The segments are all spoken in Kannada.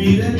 Sweden.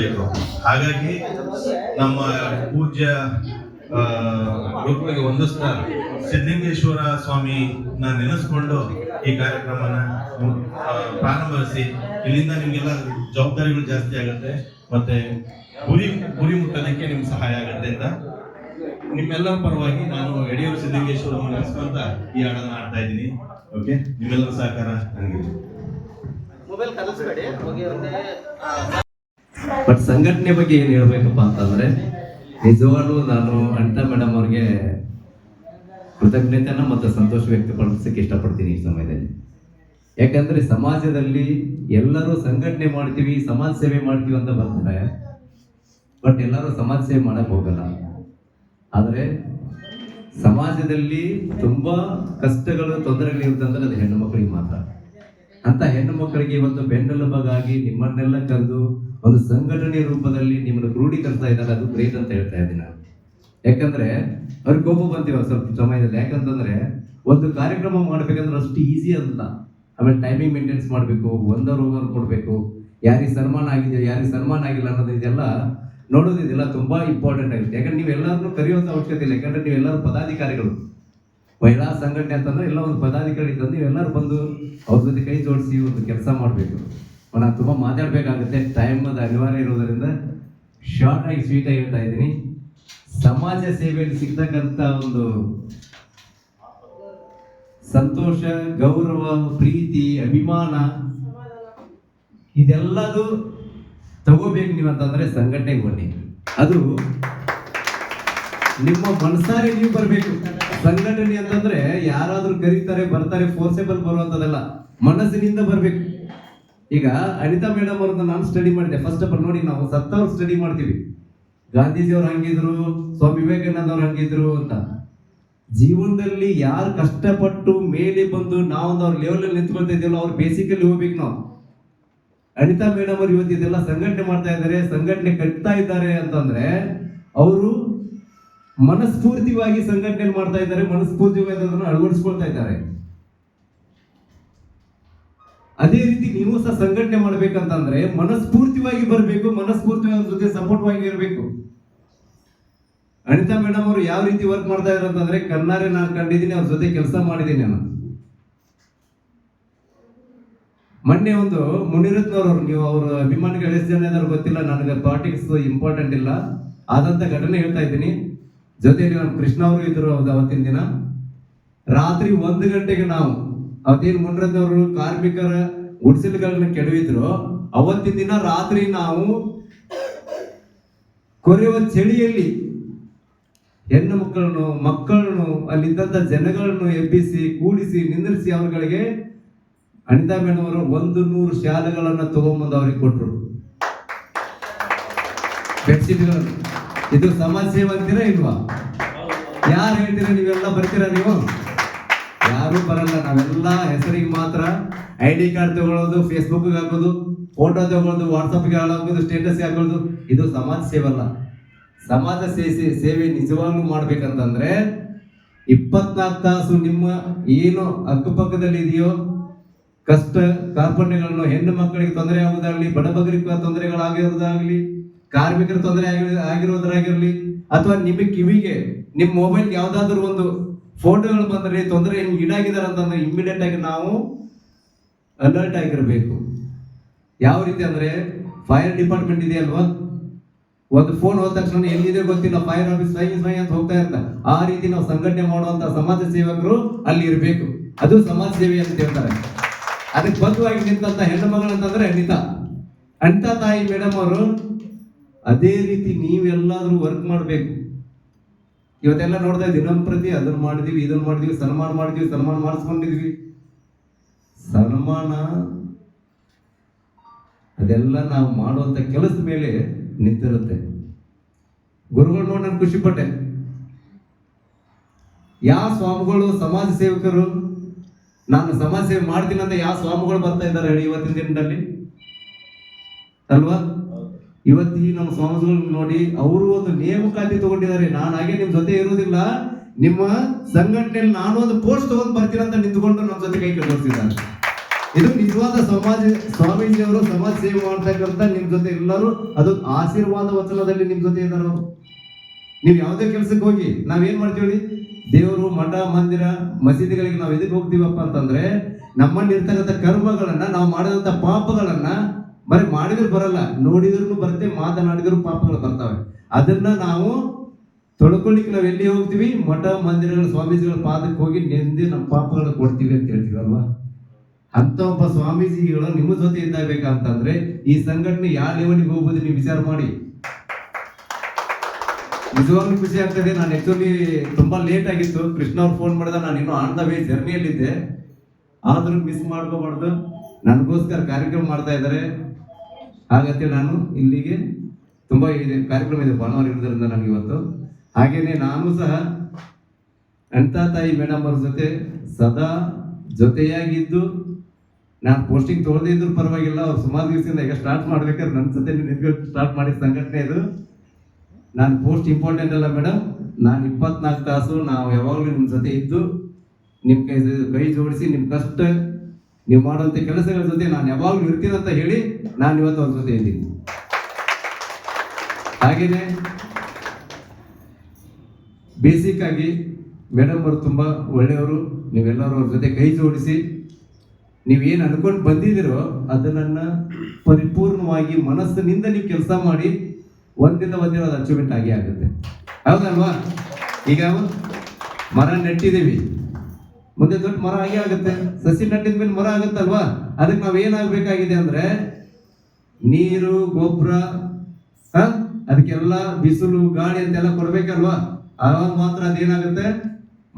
ಮಾಡಬೇಕು ಹಾಗಾಗಿ ನಮ್ಮ ಪೂಜ್ಯ ಗುರುಗಳಿಗೆ ಹೊಂದಿಸ್ತಾ ಸ್ವಾಮಿ ನಾ ನೆನೆಸ್ಕೊಂಡು ಈ ಕಾರ್ಯಕ್ರಮನ ಪ್ರಾರಂಭಿಸಿ ಇಲ್ಲಿಂದ ನಿಮಗೆಲ್ಲ ಜವಾಬ್ದಾರಿಗಳು ಜಾಸ್ತಿ ಆಗುತ್ತೆ. ಮತ್ತೆ ಗುರಿ ಗುರಿ ಮುಟ್ಟೋದಕ್ಕೆ ನಿಮ್ಗೆ ಸಹಾಯ ಆಗುತ್ತೆ ಅಂತ. ನಿಮ್ಮೆಲ್ಲರ ಪರವಾಗಿ ನಾನು ಯಡಿಯೂರು ಸಿದ್ದಲಿಂಗೇಶ್ವರ ನೆನೆಸ್ಕೊಂತ ಈ ಹಾಡನ್ನ ಆಡ್ತಾ ಇದ್ದೀನಿ. ಓಕೆ? ನಿಮ್ಮೆಲ್ಲರ ಸಹಕಾರ ನನಗೆ ಮೊಬೈಲ್ ಕಲಿಸ್ಬೇಡಿ. ಹೋಗಿ ಒಂದೇ ಬಟ್ ಸಂಘಟನೆ ಬಗ್ಗೆ ಏನು ಹೇಳ್ಬೇಕಪ್ಪ ಅಂತಂದ್ರೆ, ನಿಜವಾಗ್ಲೂ ನಾನು ಅಂಟ ಮೇಡಮ್ ಅವ್ರಿಗೆ ಕೃತಜ್ಞತೆನ ಮತ್ತು ಸಂತೋಷ ವ್ಯಕ್ತಪಡಿಸಕ್ಕೆ ಇಷ್ಟಪಡ್ತೀನಿ ಈ ಸಮಯದಲ್ಲಿ. ಯಾಕಂದ್ರೆ ಸಮಾಜದಲ್ಲಿ ಎಲ್ಲರೂ ಸಂಘಟನೆ ಮಾಡ್ತೀವಿ, ಸಮಾಜ ಸೇವೆ ಮಾಡ್ತೀವಿ ಅಂತ ಬರ್ತಾರೆ ಬಟ್ ಎಲ್ಲರೂ ಸಮಾಜ ಸೇವೆ ಮಾಡಕ್ ಹೋಗಲ್ಲ. ಆದರೆ ಸಮಾಜದಲ್ಲಿ ತುಂಬಾ ಕಷ್ಟಗಳು, ತೊಂದರೆಗಳು ಇರುತ್ತಂದ್ರೆ ಅದು ಹೆಣ್ಣು ಮಕ್ಕಳಿಗೆ ಮಾತ್ರ. ಅಂತ ಹೆಣ್ಣು ಮಕ್ಕಳಿಗೆ ಇವತ್ತು ಬೆನ್ನೆಲುಬಾಗಿ ನಿಮ್ಮನ್ನೆಲ್ಲ ಕರೆದು ಒಂದು ಸಂಘಟನೆ ರೂಪದಲ್ಲಿ ನಿಮ್ಮನ್ನು ಕ್ರೋಢೀಕರಿಸ್ತಾ ಇದ್ದಾರೆ ಅದು ಗ್ರೇಟ್ ಅಂತ ಹೇಳ್ತಾ ಇದ್ದೀನಿ ನಾನು. ಯಾಕಂದ್ರೆ ಅವ್ರಿಗೆ ಕೋಪ ಬಂತೀವ ಸ್ವಲ್ಪ ಸಮಯದಲ್ಲಿ. ಯಾಕಂತಂದ್ರೆ ಒಂದು ಕಾರ್ಯಕ್ರಮ ಮಾಡ್ಬೇಕಂದ್ರೆ ಅಷ್ಟು ಈಸಿ ಅಲ್ಲ. ಆಮೇಲೆ ಟೈಮಿಂಗ್ ಮೇಂಟೆನ್ಸ್ ಮಾಡಬೇಕು ಒಂದರ್ ಓವರ್ ಕೊಡಬೇಕು. ಯಾರಿಗೆ ಸನ್ಮಾನ ಆಗಿದೆ ಯಾರಿಗೆ ಸನ್ಮಾನ ಆಗಿಲ್ಲ ಅನ್ನೋದು ಇದೆಲ್ಲ ನೋಡೋದು ಇದೆಲ್ಲ ತುಂಬಾ ಇಂಪಾರ್ಟೆಂಟ್ ಆಗುತ್ತೆ. ಯಾಕಂದ್ರೆ ನೀವೆಲ್ಲರನ್ನೂ ಕರೆಯುವಂತ ಅವಶ್ಯಕತೆ ಇಲ್ಲ. ಯಾಕಂದ್ರೆ ನೀವೆಲ್ಲರೂ ಪದಾಧಿಕಾರಿಗಳು. ಮಹಿಳಾ ಸಂಘಟನೆ ಅಂತಂದ್ರೆ ಎಲ್ಲ ಒಂದು ಪದಾಧಿಕಾರಿ ತಂದು ಎಲ್ಲರೂ ಬಂದು ಅವ್ರ ಜೊತೆ ಕೈ ಜೋಡಿಸಿ ಒಂದು ಕೆಲಸ ಮಾಡಬೇಕು. ನಾನು ತುಂಬಾ ಮಾತಾಡಬೇಕಾಗುತ್ತೆ. ಟೈಮ್ ಅನಿವಾರ್ಯ ಇರೋದರಿಂದ ಶಾರ್ಟ್ ಆಗಿ ಸ್ವೀಟ್ ಆಗಿ ಹೇಳ್ತಾ ಇದ್ದೀನಿ. ಸಮಾಜ ಸೇವೆಯಲ್ಲಿ ಸಿಗ್ತಕ್ಕಂಥ ಒಂದು ಸಂತೋಷ, ಗೌರವ, ಪ್ರೀತಿ, ಅಭಿಮಾನ ಇದೆಲ್ಲದು ತಗೋಬೇಕು ನೀವು ಅಂತಂದ್ರೆ ಸಂಘಟನೆಗೆ ಬನ್ನಿ. ಅದು ನಿಮ್ಮ ಮನಸಾರೆ ನೀವು ಬರಬೇಕು. ಸಂಘಟನೆ ಅಂತಂದ್ರೆ ಯಾರಾದ್ರೂ ಕರೀತಾರೆ, ಬರ್ತಾರೆ ಫೋರ್ಸೇಬಲ್ ಬರುವಂತದಲ್ಲ ಮನಸ್ಸಿನಿಂದ ಬರ್ಬೇಕು. ಈಗ ಅನಿತಾ ಮೇಡಮ್ ಅವ್ರನ್ನ ನಾನು ಸ್ಟಡಿ ಮಾಡಿದೆ. ಫಸ್ಟ್ ಆಫ್ ಆಲ್ ನೋಡಿ, ನಾವು ಸತ್ತವ್ರು ಸ್ಟಡಿ ಮಾಡ್ತೀವಿ. ಗಾಂಧೀಜಿಯವ್ರು ಹಂಗಿದ್ರು, ಸ್ವಾಮಿ ವಿವೇಕಾನಂದ ಅವ್ರು ಹಂಗಿದ್ರು ಅಂತ. ಜೀವನದಲ್ಲಿ ಯಾರು ಕಷ್ಟಪಟ್ಟು ಮೇಲೆ ಬಂದು ನಾವೊಂದು ಅವ್ರ ಲೆವೆಲ್ ಅಲ್ಲಿ ನಿಂತ್ಕೊಳ್ತಾ ಇದೀವಲ್ಲ, ಅವ್ರು ಬೇಸಿಕಲ್ಲಿ ಹೋಗ್ಬೇಕು ನಾವು. ಅನಿತಾ ಮೇಡಮ್ ಅವ್ರು ಇವತ್ತು ಇದೆಲ್ಲ ಸಂಘಟನೆ ಮಾಡ್ತಾ ಇದ್ದಾರೆ, ಸಂಘಟನೆ ಕಟ್ತಾ ಇದ್ದಾರೆ ಅಂತಂದ್ರೆ, ಅವರು ಮನಸ್ಫೂರ್ತಿವಾಗಿ ಸಂಘಟನೆ ಮಾಡ್ತಾ ಇದ್ದಾರೆ, ಮನಸ್ಫೂರ್ತಿವಾಗಿ ಅದನ್ನು ಅಳವಡಿಸ್ಕೊಳ್ತಾ ಇದ್ದಾರೆ. ಅದೇ ರೀತಿ ನೀವು ಸಹ ಸಂಘಟನೆ ಮಾಡ್ಬೇಕಂತಂದ್ರೆ ಮನಸ್ಫೂರ್ತಿವಾಗಿ ಬರಬೇಕು, ಮನಸ್ಫೂರ್ತಿವಾಗಿ ಜೊತೆ ಸಪೋರ್ಟ್ ಆಗಿ ಇರಬೇಕು. ಅನಿತಾ ಮೇಡಮ್ ಅವರು ಯಾವ ರೀತಿ ವರ್ಕ್ ಮಾಡ್ತಾ ಇದ್ದಾರೆ ಅಂತಂದ್ರೆ, ಕಣ್ಣಾರೆ ನಾನು ಕಂಡಿದ್ದೀನಿ, ಅವ್ರ ಜೊತೆ ಕೆಲಸ ಮಾಡಿದ್ದೀನಿ ನಾನು. ಮೊನ್ನೆ ಒಂದು ಮುನಿರತ್ನವ್ರವ್ರು, ನೀವು ಅವ್ರ ಅಭಿಮಾನಿಗಳು ಎಷ್ಟು ಜನ ಇದಾರೆ ಗೊತ್ತಿಲ್ಲ, ನನಗೆ ಪಾಲಿಟಿಕ್ಸ್ ಇಂಪಾರ್ಟೆಂಟ್ ಇಲ್ಲ. ಆದಂತ ಘಟನೆ ಹೇಳ್ತಾ ಇದ್ದೀನಿ. ಜೊತೆಗೆ ನಮ್ಮ ಕೃಷ್ಣ ಅವರು ಇದ್ರು ಅವತ್ತಿನ ದಿನ. ರಾತ್ರಿ ಒಂದು ಗಂಟೆಗೆ ನಾವು, ಅವತ್ತೇನು ಮುನ್ರದವರು ಕಾರ್ಮಿಕರ ಗುಡಿಸಲುಗಳನ್ನ ಕೆಡವಿದ್ರು. ಅವತ್ತಿನ ದಿನ ರಾತ್ರಿ ನಾವು ಕೊರೆಯುವ ಚಳಿಯಲ್ಲಿ ಹೆಣ್ಣು ಮಕ್ಕಳನ್ನು ಮಕ್ಕಳನ್ನು, ಅಲ್ಲಿದ್ದಂತ ಜನಗಳನ್ನು ಎಬ್ಬಿಸಿ, ಕೂಡಿಸಿ, ನಿಂದಿರಿಸಿ ಅವರುಗಳಿಗೆ ಅನಿತಾ ಮೇಡಮ್ ಅವರು ಒಂದು ನೂರು ಶಾಲೆಗಳನ್ನು ತಗೊಂಬಂದು ಅವ್ರಿಗೆ ಕೊಟ್ಟರು ಬೆಡ್ಶೀಟ್ಗಳನ್ನು. ಇದು ಸಮಾಜ ಸೇವೆ ಅಂತೀರಾ ಇಲ್ವಾ? ಯಾರು ಹೇಳ್ತೀರಾ ನೀವೆಲ್ಲ ಬರ್ತೀರಾ ನೀವು? ಯಾರು ಬರಲ್ಲ, ನಾವೆಲ್ಲ ಹೆಸರಿಗೆ ಮಾತ್ರ ಐ ಡಿ ಕಾರ್ಡ್ ತಗೊಳ್ಳೋದು ಫೇಸ್ಬುಕ್ ಹಾಕೋದು ಫೋಟೋ ತಗೊಳ್ಳೋದು ವಾಟ್ಸಪ್ಗೆ ಹಾಳಾಗೋದು ಸ್ಟೇಟಸ್ ಹಾಕೋದು, ಇದು ಸಮಾಜ ಸೇವಲ್ಲ ಸಮಾಜ ಸೇವೆ ಸೇವೆ ನಿಜವಾಗ್ಲೂ ಮಾಡ್ಬೇಕಂತಂದ್ರೆ ಇಪ್ಪತ್ನಾಲ್ಕು ತಾಸು ನಿಮ್ಮ ಏನು ಅಕ್ಕಪಕ್ಕದಲ್ಲಿ ಇದೆಯೋ, ಕಷ್ಟ ಕಾರ್ಪಣ್ಯಗಳನ್ನು, ಹೆಣ್ಣು ಮಕ್ಕಳಿಗೆ ತೊಂದರೆ ಆಗುವುದಾಗಲಿ ಬಡಬಗರಿಗೆ ತೊಂದರೆಗಳಾಗಿರೋದಾಗಲಿ ಕಾರ್ಮಿಕರ ತೊಂದರೆ ಆಗಿ ಆಗಿರೋದ್ರಾಗಿರ್ಲಿ ಅಥವಾ ನಿಮ್ಮ ಕಿವಿಗೆ, ನಿಮ್ಮ ಮೊಬೈಲ್ ಯಾವ್ದಾದ್ರು ಒಂದು ಫೋಟೋಗಳು ಬಂದ್ರೆ ತೊಂದರೆ ನಿಮ್ಗೆ ಈಡಾಗಿದ್ದಾರೆ ಅಂತಂದ್ರೆ ಇಮಿಡಿಯೇಟ್ ಆಗಿ ನಾವು ಅಲರ್ಟ್ ಆಗಿರಬೇಕು. ಯಾವ ರೀತಿ ಅಂದ್ರೆ ಫೈರ್ ಡಿಪಾರ್ಟ್ಮೆಂಟ್ ಇದೆ ಅಲ್ವಾ? ಒಂದು ಫೋನ್ ಹೋದ ತಕ್ಷಣ ಎಲ್ಲಿದೆ ಗೊತ್ತಿಲ್ಲ ಫೈರ್ ಆಫೀಸ್ ಸ್ವಯಂ ಸ್ವಯಂ ಅಂತ ಹೋಗ್ತಾ ಇರ್ತಾರೆ ಆ ರೀತಿ ನಾವು ಸಂಘಟನೆ ಮಾಡುವಂತ ಸಮಾಜ ಸೇವಕರು ಅಲ್ಲಿ ಇರಬೇಕು. ಅದು ಸಮಾಜ ಸೇವೆ ಅಂತ ಹೇಳ್ತಾರೆ. ಅದಕ್ಕೆ ಬದ್ಧವಾಗಿ ನಿಂತ ಹೆಣ್ಣು ಮಗಳು ಅಂತಂದ್ರೆ ಅನಿತಾ. ಅನಿತಾ ತಾಯಿ ಮೇಡಮ್ ಅವರು ಅದೇ ರೀತಿ ನೀವೆಲ್ಲಾದರೂ ವರ್ಕ್ ಮಾಡಬೇಕು. ಇವತ್ತೆಲ್ಲ ನೋಡ್ತಾ ದಿನಂಪ್ರತಿ ಅದನ್ನ ಮಾಡಿದೀವಿ, ಇದನ್ನ ಮಾಡಿದೀವಿ, ಸನ್ಮಾನ ಮಾಡಿದೀವಿ, ಸನ್ಮಾನ ಮಾಡಿಸ್ಕೊಂಡಿದ್ವಿ. ಸನ್ಮಾನ ಅದೆಲ್ಲ ನಾವು ಮಾಡುವಂತ ಕೆಲಸದ ಮೇಲೆ ನಿಂತಿರುತ್ತೆ. ಗುರುಗಳು ನೋಡಿ ನಾನು ಖುಷಿ ಪಟ್ಟೆ ಯಾವ ಸ್ವಾಮಿಗಳು ಸಮಾಜ ಸೇವಕರು, ನಾನು ಸಮಾಜ ಸೇವೆ ಮಾಡ್ತೀನಿ ಅಂತ ಯಾವ ಸ್ವಾಮಿಗಳು ಬರ್ತಾ ಇದ್ದಾರೆ ಹೇಳಿ ಇವತ್ತಿನ ದಿನದಲ್ಲಿ? ಅಲ್ವಾ? ಇವತ್ತು ಈ ನಮ್ಮ ಸ್ವಾಮಿಗಳು ನೋಡಿ, ಅವರು ಒಂದು ನೇಮಕಾತಿ ತಗೊಂಡಿದ್ದಾರೆ. ನಾನು ಹಾಗೆ ನಿಮ್ಮ ಜೊತೆ ಇರುವುದಿಲ್ಲ. ನಿಮ್ಮ ಸಂಘಟನೆಯಲ್ಲಿ ನಾನು ಒಂದು ಪೋಸ್ಟ್ ತಗೊಂಡು ಬರ್ತೀನಿ ಅಂತ ನಿಂತ್ಕೊಂಡು ನಮ್ಮ ಜೊತೆ ಕೈ ಕಟ್ಟಿದ್ದಾರೆ ಇದು ನಿಜವಾದ ಸಮಾಜ ಸ್ವಾಮೀಜಿ ಅವರು ಸಮಾಜ ಸೇವೆ ಮಾಡ್ತಕ್ಕಂಥ ನಿಮ್ಮ ಜೊತೆ ಎಲ್ಲರೂ, ಅದು ಆಶೀರ್ವಾದ ವಚನದಲ್ಲಿ ನಿಮ್ಮ ಜೊತೆ ಇದ್ದಾರೆ ನೀವು ಯಾವುದೇ ಕೆಲಸಕ್ಕೆ ಹೋಗಿ ನಾವೇನ್ ಮಾಡ್ತೀವಿ ದೇವರು ಮಠ ಮಂದಿರ, ಮಸೀದಿಗಳಿಗೆ ನಾವು ಎದಕ್ಕೆ ಹೋಗ್ತೀವಪ್ಪ ಅಂತಂದ್ರೆ ನಮ್ಮಲ್ಲಿ ಇರ್ತಕ್ಕಂಥ ಕರ್ಮಗಳನ್ನ, ನಾವು ಮಾಡಿದಂಥ ಪಾಪಗಳನ್ನ ಬರೀ ಮಾಡಿದ್ರು ಬರಲ್ಲ ನೋಡಿದ್ರು ಬರುತ್ತೆ, ಮಾತನಾಡಿದ್ರು ಪಾಪಗಳು ಬರ್ತವೆ. ಅದನ್ನ ನಾವು ತೊಳ್ಕೊಳ್ಳಿಕ್ಕೆ ನಾವು ಎಲ್ಲಿ ಹೋಗ್ತೀವಿ? ಮಠ, ಮಂದಿರಗಳ, ಸ್ವಾಮೀಜಿಗಳ ಪಾದಕ್ಕೆ ಹೋಗಿ ನೆಂದಿ ನಮ್ಮ ಪಾಪಗಳನ್ನ ಕೊಡ್ತೀವಿ ಅಂತ ಹೇಳ್ತೀವಲ್ವಾ ಅಂತ ಒಬ್ಬ ಸ್ವಾಮೀಜಿಗಳು ನಿಮ್ಮ ಜೊತೆ ಇದ್ದಾಗಬೇಕಂತಂದ್ರೆ ಈ ಸಂಘಟನೆ ಯಾವ ಲೆವೆಲ್ಗೆ ಹೋಗ್ಬೋದು ನೀವು ವಿಚಾರ ಮಾಡಿ. ನಿಜವಾಗ್ಲೂ ಖುಷಿ ಆಗ್ತದೆ, ನಾನು ಆಕ್ಚುಲಿ ತುಂಬಾ ಲೇಟ್ ಆಗಿತ್ತು. ಕೃಷ್ಣ ಅವ್ರು ಫೋನ್ ಮಾಡಿದ, ನಾನು ಇನ್ನೂ ಆನ್ ದ ವೇ ಜರ್ನಿಯಲ್ಲಿದ್ದೆ ಆದ್ರೂ ಮಿಸ್ ಮಾಡ್ಕೋಬಾರ್ದು. ನನಗೋಸ್ಕರ ಕಾರ್ಯಕ್ರಮ ಮಾಡ್ತಾ ಇದ್ದಾರೆ. ಹಾಗಂತೇಳಿ ನಾನು ಇಲ್ಲಿಗೆ ತುಂಬಾ ಇದೆ ಕಾರ್ಯಕ್ರಮ ಇದೆ ಭಾನುವಾರ ಇರೋದ್ರಿಂದ ನನಗೆ ಇವತ್ತು. ಹಾಗೆಯೇ ನಾನು ಸಹ ಅಂತ ತಾಯಿ ಮೇಡಮ್ ಅವ್ರ ಜೊತೆ ಸದಾ ಜೊತೆಯಾಗಿದ್ದು ನಾನು ಪೋಸ್ಟಿಂಗ್ ತೊಳೆದೇ ಇದ್ರು ಪರವಾಗಿಲ್ಲ, ಅವ್ರು ಸುಮಾರು ದಿವಸದಿಂದ ಈಗ ಸ್ಟಾರ್ಟ್ ಮಾಡ್ಬೇಕಾದ್ರೆ ನನ್ನ ಜೊತೆ ನಿಂತ್ಕೊಂಡು ಸ್ಟಾರ್ಟ್ ಮಾಡಿದ ಸಂಘಟನೆ ಇದು. ನಾನು ಪೋಸ್ಟ್ ಇಂಪಾರ್ಟೆಂಟ್ ಅಲ್ಲ ಮೇಡಮ್ ನಾನು ಇಪ್ಪತ್ನಾಲ್ಕು ತಾಸು ನಾವು ಯಾವಾಗಲೂ ನಿಮ್ಮ ಜೊತೆ ಇದ್ದು ನಿಮ್ಮ ಕೈ ಕೈ ಜೋಡಿಸಿ ನಿಮ್ಮ ಕಷ್ಟ ನೀವು ಮಾಡುವಂಥ ಕೆಲಸಗಳ ಜೊತೆ ನಾನು ಯಾವಾಗಲೂ ಇರ್ತೀನಿ ಅಂತ ಹೇಳಿ ನಾನು ಇವತ್ತು ಅವ್ರ ಜೊತೆ ಇದ್ದೀನಿ. ಹಾಗೆಯೇ ಬೇಸಿಕ್ ಆಗಿ ಮೇಡಮ್ ಅವರು ತುಂಬ ಒಳ್ಳೆಯವರು. ನೀವೆಲ್ಲರೂ ಅವ್ರ ಜೊತೆ ಕೈ ಜೋಡಿಸಿ ನೀವೇನು ಅನ್ಕೊಂಡು ಬಂದಿದ್ದೀರೋ ಅದನ್ನ ಪರಿಪೂರ್ಣವಾಗಿ ಮನಸ್ಸಿನಿಂದ ನೀವು ಕೆಲಸ ಮಾಡಿ ಒಂದಿನ ಒಂದಿನ ಅದು ಅಚೀವ್ಮೆಂಟ್ ಆಗೇ ಆಗುತ್ತೆ. ಹೌದಲ್ವಾ? ಈಗ ಮರ ನೆಟ್ಟಿದ್ದೀವಿ. ಮುಂದೆ ದೊಡ್ಡ ಮರ ಆಗೇ ಆಗುತ್ತೆ. ಸಸಿ ನಟ್ಟಿದ ಮೇಲೆ ಮರ ಆಗುತ್ತಲ್ವಾ? ಅದಕ್ಕೆ ನಾವು ಏನಾಗಬೇಕಾಗಿದೆ ಅಂದ್ರೆ ನೀರು, ಗೊಬ್ಬರ ಅದಕ್ಕೆಲ್ಲ ಬಿಸಿಲು, ಗಾಳಿ ಅಂತೆಲ್ಲ ಕೊಡ್ಬೇಕಲ್ವಾ? ಆವಾಗ ಮಾತ್ರ ಅದೇನಾಗುತ್ತೆ?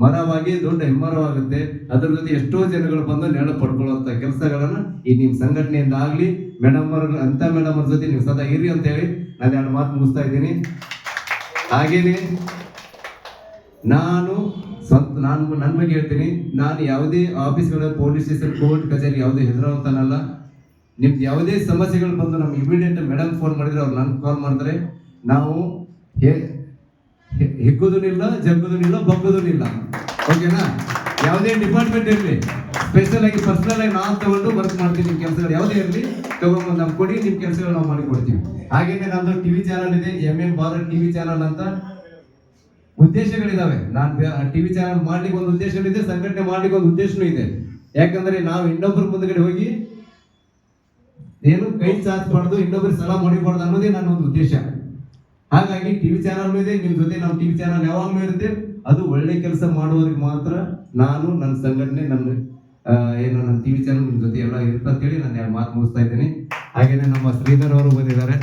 ಮರವಾಗಿ, ದೊಡ್ಡ ಹೆಮ್ಮರವಾಗುತ್ತೆ. ಅದ್ರ ಜೊತೆ ಎಷ್ಟೋ ಜನಗಳು ಬಂದು ನೆರಳು ಪಡ್ಕೊಳ್ಳುವಂತ ಕೆಲಸಗಳನ್ನ ಈ ನಿಮ್ ಸಂಘಟನೆಯಿಂದ ಆಗ್ಲಿ ಮೇಡಮ್ ಅಂತ ಮೇಡಮ್ ಅವ್ರ ಜೊತೆ ನೀವು ಸದಾ ಇರಿ ಅಂತ ಹೇಳಿ ನಾನು ಎರಡು ಮಾತು ಮುಗಿಸ್ತಾ ಇದ್ದೀನಿ. ಹಾಗೇನೆ, ನಾನು ಸ್ವಂತ ನಾನು ನನ್ನ ಬಗ್ಗೆ ಹೇಳ್ತೀನಿ. ನಾನು ಯಾವುದೇ ಆಫೀಸ್ಗಳ, ಪೊಲೀಸ್ ಸ್ಟೇಷನ್, ಕೋರ್ಟ್, ಕಚೇರಿ ಯಾವುದೇ ಹೆದರುವಂತನಲ್ಲ. ನಿಮ್ದು ಯಾವುದೇ ಸಮಸ್ಯೆಗಳು ಬಂದು ನಮ್ಗೆ ಇಮಿಡಿಯೇಟ್ ಮೇಡಮ್ ಫೋನ್ ಮಾಡಿದ್ರೆ ಅವ್ರು ನನ್ಗೆ ಕಾಲ್ ಮಾಡ್ತಾರೆ. ನಾವು ಹೇ- ಇಲ್ಲ ಜಗ್ಗೋದೂನಿಲ್ಲ ಬಗ್ಗೋದೂನಿಲ್ಲ ಓಕೆನಾ? ಯಾವುದೇ ಡಿಪಾರ್ಟ್ಮೆಂಟ್ ಇರಲಿ. ಸ್ಪೆಷಲ್ ಆಗಿ ಪರ್ಸನಲ್ ಆಗಿ ನಾವು ತಗೊಂಡು ವರ್ಕ್ ಮಾಡ್ತೀನಿ ನಿಮ್ಮ ಕೆಲಸಗಳು. ಯಾವುದೇ ಇರಲಿ ತಗೊಂಡು ನಮ್ಗೆ ಕೊಡಿ ನಿಮ್ಮ ಕೆಲಸಗಳು ನಾವು ಮಾಡಿಕೊಡ್ತೀವಿ. ಹಾಗೇನೆ ನಂದು ಟಿವಿ ಚಾನಲ್ ಇದೆ M M Bharat TV channel ಅಂತ. ಉದ್ದೇಶಗಳಿದಾವೆ. ನಾನು ಟಿವಿ ಚಾನಲ್ ಮಾಡ್ಲಿಕ್ಕೆ ಒಂದು ಉದ್ದೇಶಗಳಿದೆ ಸಂಘಟನೆ ಮಾಡ್ಲಿಕ್ಕೆ ಒಂದು ಉದ್ದೇಶನೂ ಇದೆ. ಯಾಕಂದ್ರೆ ನಾವು ಇನ್ನೊಬ್ಬರ ಮುಂದ್ಗಡೆ ಹೋಗಿ ಏನು ಕೈ ಚಾಚಬಾರ್ದು ಇನ್ನೊಬ್ಬರು ಸಲ ಮಾಡಿಬಾರ್ದು ಅನ್ನೋದೇ ನನ್ನ ಒಂದು ಉದ್ದೇಶ. ಹಾಗಾಗಿ ಟಿವಿ ಚಾನಲ್ ಇದೆ ನಿಮ್ಮ ಜೊತೆ ನಮ್ಮ ಟಿವಿ ಚಾನಲ್ ಯಾವಾಗಲೂ ಇರುತ್ತೆ. ಅದು ಒಳ್ಳೆ ಕೆಲಸ ಮಾಡುವವರಿಗೆ ಮಾತ್ರ ನಾನು ನನ್ನ ಸಂಘಟನೆ ನನ್ನ ಏನು ನನ್ನ ಟಿವಿ ಚಾನಲ್ ನಿಮ್ಮ ಜೊತೆ ಎಲ್ಲ ಇರುತ್ತೆ ಅಂತೇಳಿ ನಾನು ಮಾತು ಮುಗಿಸ್ತಾ ಇದ್ದೀನಿ. ಹಾಗೇನೆ ನಮ್ಮ ಶ್ರೀಧರ್ ಅವರು ಬಂದಿದ್ದಾರೆ.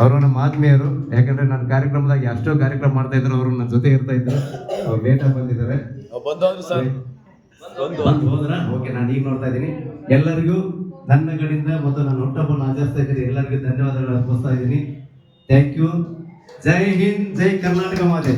ಅವರು ನಮ್ಮ ಆತ್ಮೀಯರು ಯಾಕಂದ್ರೆ ನನ್ನ ಕಾರ್ಯಕ್ರಮದಾಗ ಎಷ್ಟೋ ಕಾರ್ಯಕ್ರಮ ಮಾಡ್ತಾ ಇದ್ರು ಅವರು ನನ್ನ ಜೊತೆ ಇರ್ತಾ ಇದ್ರು. ಅವ್ರು ಲೇಟಾಗಿ ಬಂದಿದ್ದಾರೆ. ಓಕೆ ನಾನು ಈಗ ನೋಡ್ತಾ ಇದ್ದೀನಿ. ಎಲ್ಲರಿಗೂ ನನ್ನ ಕಡೆಯಿಂದ ಮತ್ತು ನನ್ನ ಹುಟ್ಟಹಬ್ಬವನ್ನು ಆಚರಿಸ್ತಾ ಇದ್ದೀನಿ. ಎಲ್ಲರಿಗೂ ಧನ್ಯವಾದಗಳು ಅರ್ಪಿಸ್ತಾ ಇದ್ದೀನಿ. ಥ್ಯಾಂಕ್ ಯು ಜೈ ಹಿಂದ್ ಜೈ ಕರ್ನಾಟಕ ಮಾತೆ.